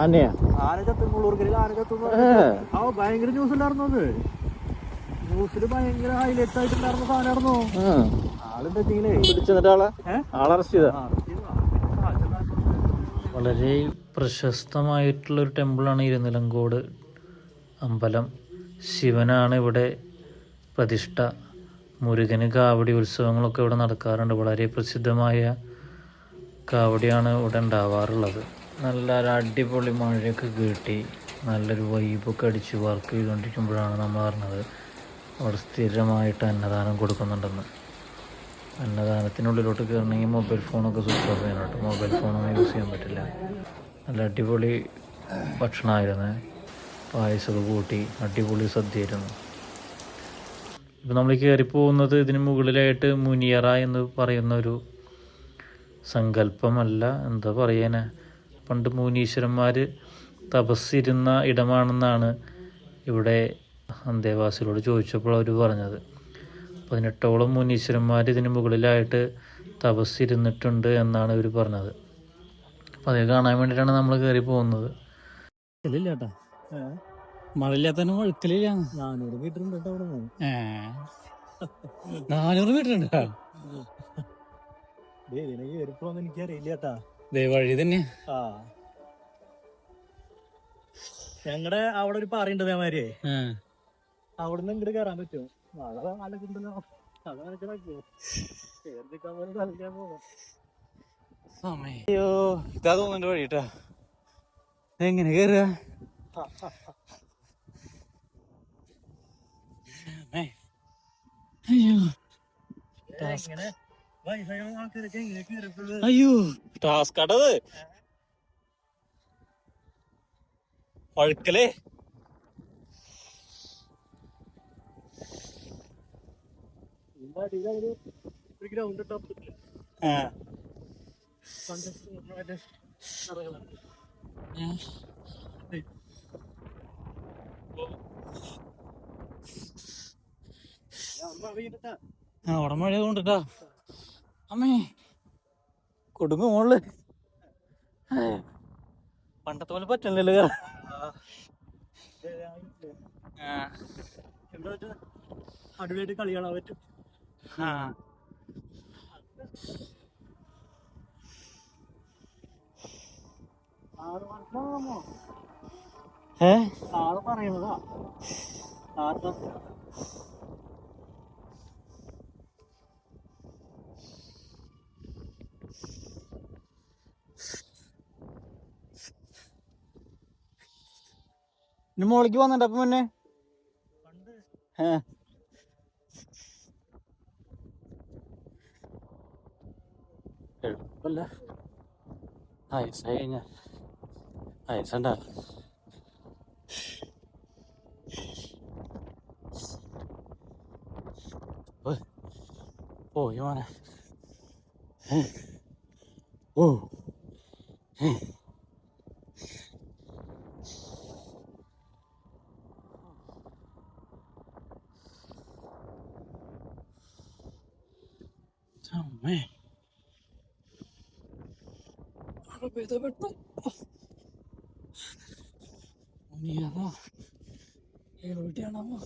ആനയാ. ആന ചത്തും മുള്ളൂർക്കരയിൽ ആന ചത്തും ആ ഭയങ്കര ന്യൂസ് ഉണ്ടായിരുന്നു അത്. ന്യൂസിൽ ഭയങ്കര ഹൈലൈറ്റ് ആയിട്ടുണ്ടായിരുന്ന സാധനമായിരുന്നു. ആളെന്താ വെച്ചെങ്കിലേ പിടിച്ചെന്നിട്ട് ആളെ? അറസ്റ്റ് ചെയ്ത? വളരെ പ്രശസ്തമായിട്ടുള്ള ഒരു ടെമ്പിളാണ് ഇരുനിലങ്കോട് അമ്പലം. ശിവനാണ് ഇവിടെ പ്രതിഷ്ഠ. മുരുകന് കാവടി ഉത്സവങ്ങളൊക്കെ ഇവിടെ നടക്കാറുണ്ട്. വളരെ പ്രസിദ്ധമായ കാവടിയാണ് ഇവിടെ ഉണ്ടാവാറുള്ളത്. നല്ല ഒരു അടിപൊളി മഴയൊക്കെ കിട്ടി. നല്ലൊരു വൈബൊക്കെ അടിച്ച് വർക്ക് ചെയ്തുകൊണ്ടിരിക്കുമ്പോഴാണ് നമ്മൾ അറിഞ്ഞത് അവിടെ സ്ഥിരമായിട്ട് അന്നദാനം കൊടുക്കുന്നുണ്ടെന്ന്. അന്നദാനത്തിനുള്ളിലോട്ട് കയറണമെങ്കിൽ മൊബൈൽ ഫോണൊക്കെ സ്വിച്ച് ഓഫ് കേട്ടോ. മൊബൈൽ ഫോണൊന്നും യൂസ് ചെയ്യാൻ പറ്റില്ല. നല്ല അടിപൊളി ഭക്ഷണമായിരുന്നു. പായസമൊക്കെ കൂട്ടി അടിപൊളി സദ്യയായിരുന്നു. ഇപ്പം നമ്മൾ കയറി പോകുന്നത് ഇതിന് മുകളിലായിട്ട് മുനിയറ എന്ന് പറയുന്ന ഒരു സങ്കല്പമല്ല. എന്താ പറയാന്? പണ്ട് മുനീശ്വരന്മാർ തപസ്സിരുന്ന ഇടമാണെന്നാണ് ഇവിടെ അന്തേവാസികളോട് ചോദിച്ചപ്പോൾ അവർ പറഞ്ഞത്. പതിനെട്ടോളം മുനീശ്വരന്മാർ ഇതിന് മുകളിലായിട്ട് തപസ്സിരുന്നിട്ടുണ്ട് എന്നാണ് ഇവർ പറഞ്ഞത്. അപ്പോൾ അത് കാണാൻ വേണ്ടിയിട്ടാണ് നമ്മൾ കയറി പോകുന്നത്. മഴയില്ലാത്തന്നെ വഴുക്കലില്ല നാനൂറ് മീറ്റർ ഉണ്ട് കേട്ടോ അവിടെ നാനൂറ് മീറ്റർ ഉണ്ട്? എനിക്കറിയില്ല ചേട്ടാ ദേ വഴി തന്നെ. ആ. ഞങ്ങടെ അവിടെ ഒരു പാറയുണ്ട് അതേമാതിരി അവിടെ നിന്ന് ഇങ്ങോട്ട് കയറാൻ പറ്റുമോ? അയ്യോ. ഇതാ തോന്നുന്നുണ്ട് വഴി കേട്ടാ എങ്ങനെ കേറുക? അയ്യോ. അയ്യോ. ടാസ്ക് ഗ്രൗണ്ട് ടോപ്പ് ആ അവിടെ മഴ കൊണ്ടിട്ടാ അമ്മേ. കൊടുങ്ങ് മോൾ. പണ്ടത്തെ പോലെ പറ്റണല്ലോ വെച്ചാ അടിപൊളിയായിട്ട് കളി കാണാൻ പറ്റും? ഏ സാറ് പറയണതാ. ആർക്കാ ഇനി മോളിക്ക് വന്നിട്ട് അപ്പൊ പിന്നെ എളുപ്പല്ല. ആയുസായി കഴിഞ്ഞ. ആയുസണ്ട പോയി മോനെ. ഓ. ഏ. അമ്മേ അവിടെ പെയ്ത പെട്ടു നീയതാ എവിടെയാണമ്മ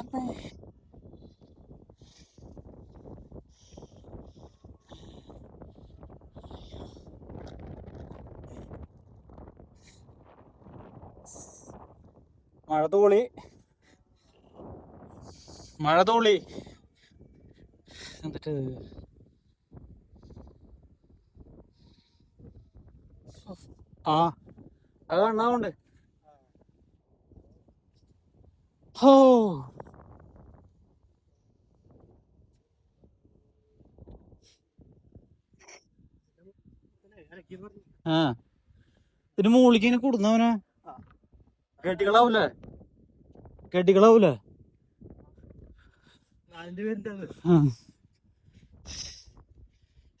അമ്മേ മഴ തോളി. മഴ തോളി. എന്നിട്ട് ആ അത് കാണാവുണ്ട് ഹോ. ഇതിന് മുകളിലേക്ക് ഇങ്ങനെ കൊടുന്നവനാ. കെട്ടികളാവൂലേ? കെട്ടികളാവൂലേ.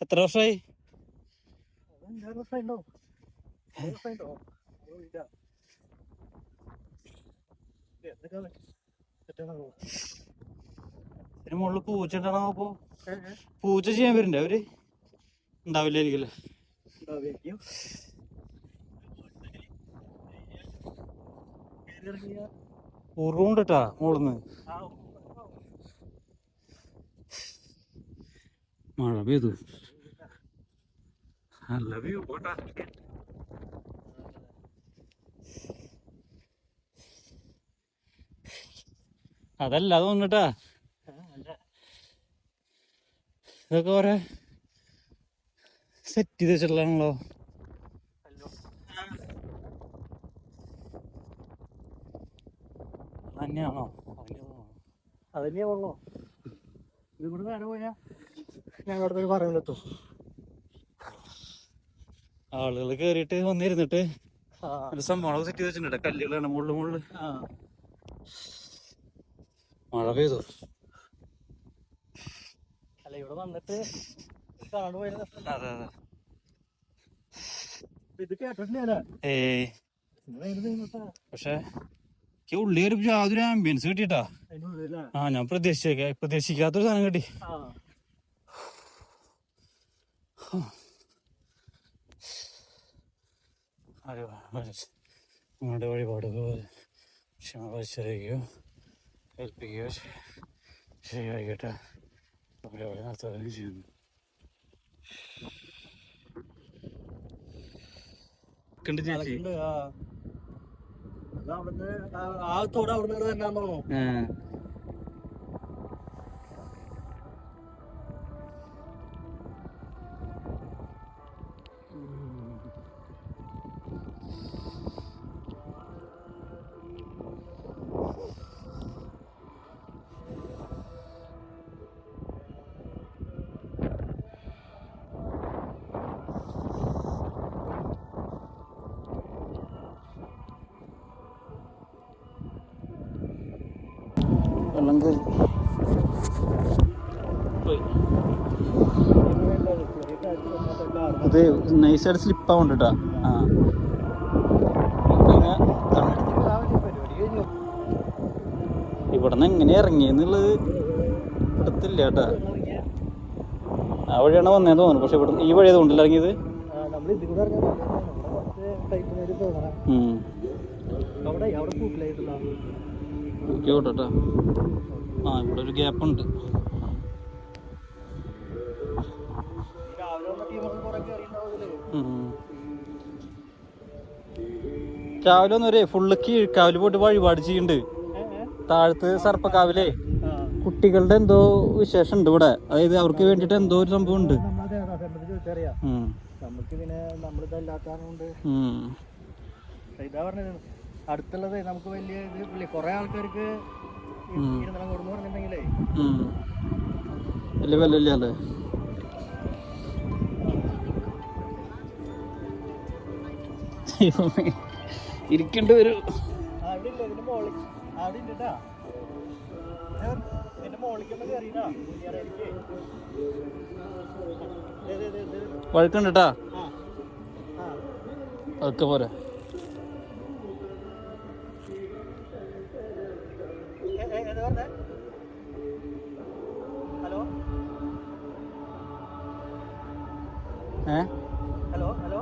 എത്ര വർഷമായി ഇതിന് മുകളിൽ പൂച്ച ഉണ്ടാണോ അപ്പൊ. പൂച്ച ചെയ്യാൻ വരുന്നുണ്ട് അവർ? ഉണ്ടാവില്ലായിരിക്കല്ലേ ഉറവുണ്ടട്ടാ ഉറുണ്ട് ആ മഴ പെയ്തു. നല്ല വ്യൂ പോട്ടാ. അതല്ല അത് വന്നിട്ടാ. ഇതൊക്കെ ഓരോ സെറ്റ് ചെയ്ത് വെച്ചിട്ടുള്ളതാണല്ലോ. തന്നെയാണോ അതന്നെയാ ഇത് നേരെ പോയാ? ഞങ്ങളുടെ പറയുന്നെത്തും ആളുകൾ കേറിയിട്ട് വന്നിരുന്നിട്ട് ഒരു സംഭവം സെറ്റ് ചെയ്ത് വെച്ചിട്ടുണ്ട്. കല്ലുകളാണ് മുകളിൽ മുകളിൽ ആ. മഴ പെയ്തു അല്ല ഇവിടെ വന്നിട്ട് കാണു പോയത് അതെ അതെ. ഇത് കേട്ടിട്ടില്ല ഏയ്. അതിനുള്ളിലാ പക്ഷെ എനിക്ക് ഉള്ളി ഒരു യാതൊരു ആംബിയൻസ് കിട്ടിട്ടാ ആ ഞാൻ പ്രതീക്ഷിച്ച പ്രതീക്ഷിക്കാത്തൊരു സാധനം കിട്ടി. ആ. നിങ്ങളുടെ വഴിപാട് ക്ഷമ പരിശോധിക്കുകയോ ഏൽപ്പിക്കുകയോ ശരിയായിക്കട്ടെ അവിടെ അവിടെ നടത്തുകയും ചെയ്യുന്നു. കണ്ടു ചേച്ചി ആ. തോട് അവിടുന്ന് തന്നെ വരണാന്ന് വെള്ളം കയറി നൈസായിട്ട് സ്ലിപ്പ് കേട്ടോ ആ. പിന്നെ ഇവിടെ നിന്ന് എങ്ങനെ ഇറങ്ങിയെന്നുള്ളത് എടുത്തില്ല കേട്ടാ ആ വഴിയാണ് വന്നേന്ന് തോന്നുന്നു. പക്ഷെ ഇവിടെ ഈ വഴി അതുകൊണ്ടല്ല ഇറങ്ങിയത്? ഉം. അവിടെ അവിടെ കൂട്ടിലായിട്ടുള്ള ഓക്കെ കേട്ടോ ആ ഇവിടെ ഒരു ഗ്യാപ്പ് ഉണ്ട് രാവിലെ വന്ന ടീമൊക്കെ കുറെ കയറിയിട്ടുണ്ടാവില്ലേ ഉം. രാവിലെ ഒന്നും ഒരു ഫുള്ള് കീഴ്ക്കാവിൽ പോയിട്ട് വഴിപാട് ചെയ്യുന്നുണ്ട് താഴത്ത് സർപ്പക്കാവിലെ കുട്ടികളുടെ എന്തോ വിശേഷം ഉണ്ട് ഇവിടെ. അതായത് അവർക്ക് വേണ്ടിട്ട് എന്തോ ഒരു സംഭവം ഉണ്ട്. നമുക്ക് പിന്നെ പറഞ്ഞത്. അടുത്തുള്ളത് നമുക്ക് വലിയ ഇത് കുറെ ആൾക്കാർക്ക് കൊടുന്ന് പറഞ്ഞിട്ടുണ്ടെങ്കിലേ. വലിയ ഇല്ല അല്ലേ. ഇരിക്കേണ്ടി വരും ആ, അവിടെ ഇല്ല? ഇതിന്റെ ഹലോ ഹലോ.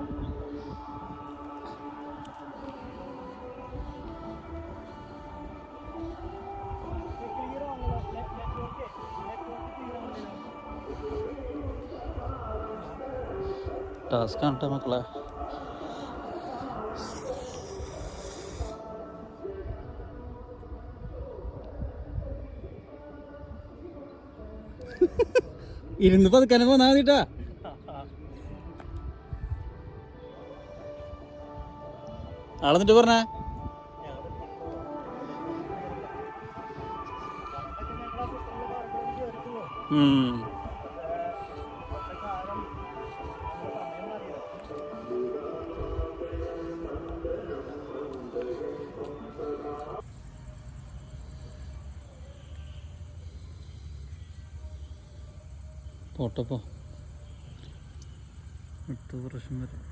ടാസ്ക് ആണ് ട്ടോ മക്കളെ. ഇരുന്ന് പതുക്കാനെ പോന്നാ മതിട്ടാ. ആളെന്നിട്ട് പറഞ്ഞേ? പോട്ടപ്പോ അടുത്ത പ്രാവശ്യം വരാം.